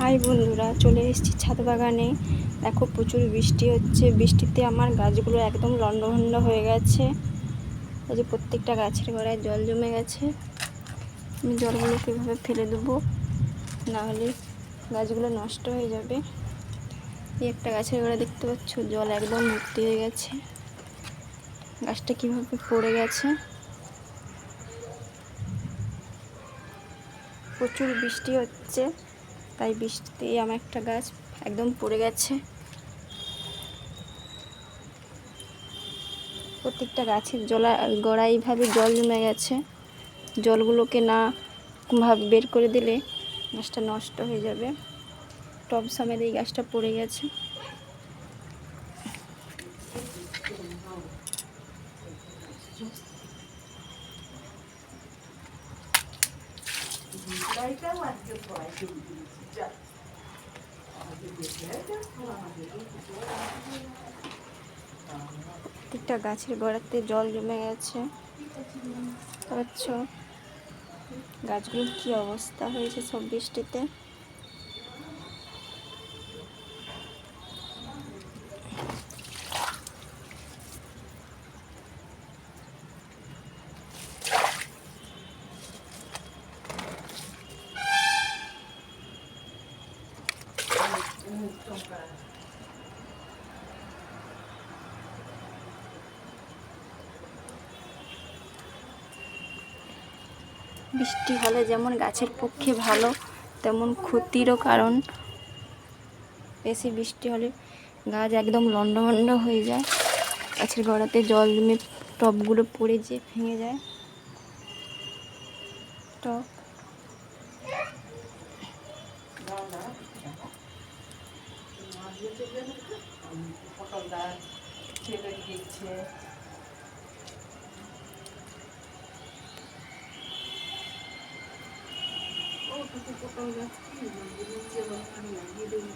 High বন্ধুরা, চলে এসেছি ছাদ বাগানে দেখো প্রচুর বৃষ্টি হচ্ছে। বৃষ্টিতে আমার গাছগুলো একদম লন্ডভন্ড হয়ে গেছে। এই যে প্রত্যেকটা গাছের গোড়ায় জল জমে গেছে। আমি জলগুলো কীভাবে ফেলে দেবো? নাহলে গাছগুলো নষ্ট হয়ে যাবে। এই একটা গাছের গোড়া দেখতে পাচ্ছ, জল একদম ভর্তি হয়ে গেছে। গাছটা কীভাবে পড়ে গেছে? প্রচুর বৃষ্টি হচ্ছে। তাই বৃষ্টিতে আমার একটা গাছ একদম পড়ে গেছে। প্রত্যেকটা গাছের জলা, গোড়ায় এইভাবে জল জমে গেছে। জলগুলোকে না ভাবে বের করে দিলে গাছটা নষ্ট হয়ে যাবে। টব সমেত এই গাছটা পড়ে গেছে। প্রত্যেকটা গাছের গোড়াতে জল জমে গেছে। গাছগুলোর কি অবস্থা হয়েছে সব বৃষ্টিতে? বৃষ্টি হলে যেমন গাছের পক্ষে ভালো, তেমন ক্ষতিরও কারণ। বেশি বৃষ্টি হলে গাছ একদম লন্ডভন্ড হয়ে যায়। গাছের গোড়াতে জল জমে টবগুলো পড়ে যেয়ে ভেঙে যায়। টব ও কিছু পোকা গাছ কি? লাগিয়ে দিচ্ছে লাগিয়ে দেবো